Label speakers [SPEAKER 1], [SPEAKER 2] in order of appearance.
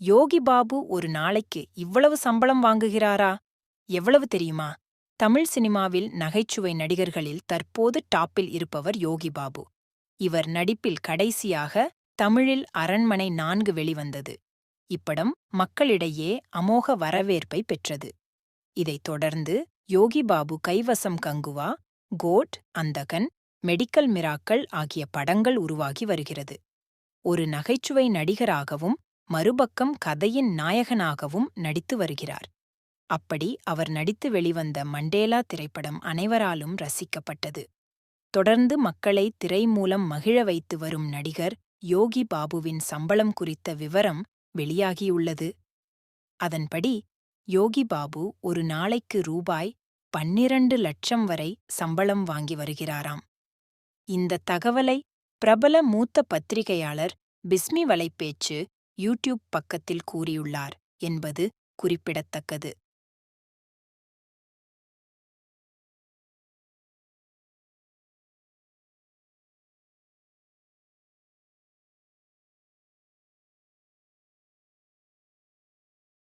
[SPEAKER 1] யோகி பாபு ஒரு நாளைக்கு இவ்வளவு சம்பளம் வாங்குகிறாரா? எவ்வளவு தெரியுமா? தமிழ் சினிமாவில் நகைச்சுவை நடிகர்களில் தற்போது டாப்பில் இருப்பவர் யோகி பாபு. இவர் நடிப்பில் கடைசியாக தமிழில் அரண்மனை நான்கு வெளிவந்தது. இப்படம் மக்களிடையே அமோக வரவேற்பை பெற்றது. இதைத் தொடர்ந்து யோகி பாபு கைவசம் Kanguva GOAT Andhagan medical miracle ஆகிய படங்கள் உருவாகி வருகிறது. ஒரு நகைச்சுவை நடிகராகவும் மறுபக்கம் கதையின் நாயகனாகவும் நடித்து வருகிறார். அப்படி அவர் நடித்து வெளிவந்த மண்டேலா திரைப்படம் அனைவராலும் ரசிக்கப்பட்டது. தொடர்ந்து மக்களை திரை மூலம் மகிழ வைத்து வரும் நடிகர் யோகி பாபுவின் சம்பளம் குறித்த விவரம் வெளியாகியுள்ளது. அதன்படி யோகி பாபு ஒரு நாளைக்கு ரூபாய் பன்னிரண்டு லட்சம் வரை சம்பளம் வாங்கி வருகிறாராம். இந்த தகவலை பிரபல மூத்த பத்திரிகையாளர் பிஸ்மி வலைப்பேச்சு யூடியூப் பக்கத்தில் கூறியுள்ளார் என்பது குறிப்பிடத்தக்கது.